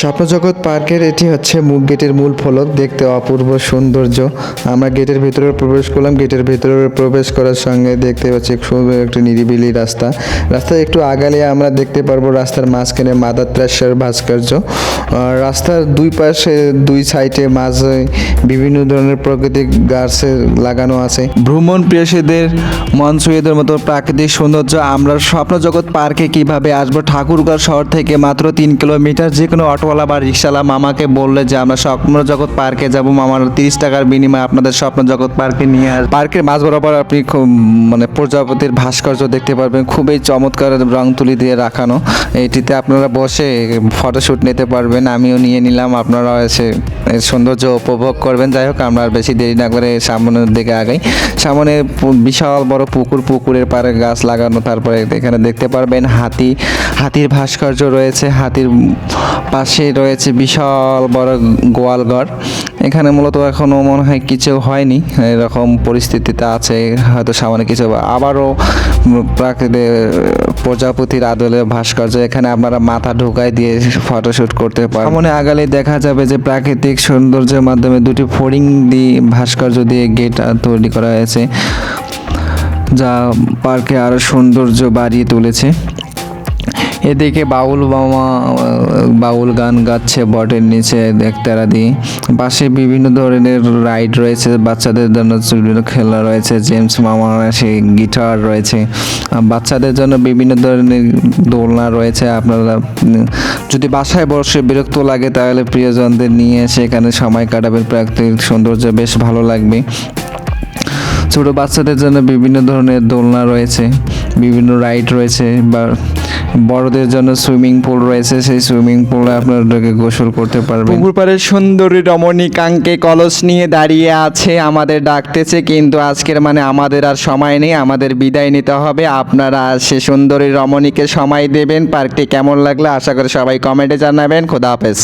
স্বপ্নজগৎ পার্কের এটি হচ্ছে মুখ গেটের মূল ফলক, দেখতে অপূর্ব সৌন্দর্য। আমরা গেটের ভিতরে প্রবেশ করলাম, গেটের ভিতরে প্রবেশ করার সঙ্গে দেখতে পাচ্ছি খুব একটি নিরিবিলি রাস্তা। রাস্তা একটু আগালে আমরা দেখতে পারব রাস্তার মাঝখানে মাদার ত্রাসের ভাস্কর্য রাস্তার দুই পাশে, দুই সাইডে মাঝে বিভিন্ন ধরনের প্রাকৃতিক গাছ লাগানো আছে। ভ্রমণ প্রিয়সীদের মন মতো প্রাকৃতিক সৌন্দর্য আমরা স্বপ্নজগৎ পার্কে কীভাবে আসব? ঠাকুরগাঁও শহর থেকে মাত্র তিন কিলোমিটার যে কোনো অটোওয়ালা বা রিক্সাওয়ালা মামাকে বললে যে, আমরা স্বপ্ন জগৎ পার্কে যাব। মামার তিরিশ টাকার বিনিময়ে আপনাদের স্বপ্ন জগৎ পার্কে নিয়ে আস পার্কের মাঝ বরাবর আপনি খুব মানে প্রজাপতির ভাস্কর্য দেখতে পারবেন। খুবই চমৎকার রং তুলি দিয়ে রাখানো। এটিতে আপনারা বসে ফটোশ্যুট নিতে পারবেন। আমিও নিয়ে নিলাম। আপনারা এসে সৌন্দর্য উপভোগ করবেন। যাই হোক, আমরা আর বেশি দেরি না করে সামনের দিকে আগাই। সামনে বিশাল বড় পুকুর। পুকুরের পাড়ে গাছ লাগানো। তারপরে এখানে দেখতে পারবেন হাতি। হাতির ভাস্কর্য রয়েছে। হাতির পাশে রয়েছে বিশাল বড় গোয়ালঘর। এখানে মূলত এখনও মনে হয় কিছু হয়নি, এরকম পরিস্থিতিতে আছে, হয়তো সামনে কিছু আবারও প্রাকৃতিক প্রজাপতির আদলে ভাস্কর্য, এখানে আপনারা মাথা ঢুকাই দিয়ে ফটোশ্যুট করতে পারেন সামনে আগালে দেখা যাবে যে প্রাকৃতিক সৌন্দর্যের মাধ্যমে দুটি ফড়িং দিয়ে ভাস্কর্য দিয়ে গেট তৈরি করা হয়েছে, যা পার্কে আরও সৌন্দর্য বাড়িয়ে তুলেছে। এদিকে বাউল আহ, বাউল গান গাচ্ছে বটের নিচে একতারা দিয়ে পাশে বিভিন্ন ধরনের রাইড রয়েছে বাচ্চাদের জন্য বিভিন্ন খেলা রয়েছে জেমস মামা সেই গিটার রয়েছে। বাচ্চাদের জন্য বিভিন্ন ধরনের দোলনা রয়েছে আপনারা যদি বাসায় বসে বিরক্ত লাগে তাহলে প্রিয়জনদের নিয়ে এসে এখানে সময় কাটাবেন প্রাকৃতিক সৌন্দর্য বেশ ভালো লাগবে। ছোট বাচ্চাদের জন্য বিভিন্ন ধরনের দোলনা রয়েছে। বিভিন্ন রাইড রয়েছে বা বড়দের জন্য সুইমিং পুল রয়েছে, সেই সুইমিং পুলে আপনাদেরকে গোসল করতে পারবেন। পুকুর পাড়ে সুন্দরী রমণীকাঙ্কে কলস নিয়ে দাঁড়িয়ে আছে, আমাদের ডাকতেছে, কিন্তু আজকের মানে আমাদের আর সময় নেই, আমাদের বিদায় নিতে হবে। আপনারা সে সুন্দরী রমণীকে সময় দেবেন, পার্কটি কেমন লাগল আশা করি সবাই কমেন্টে জানাবেন, খোদা হাফেজ।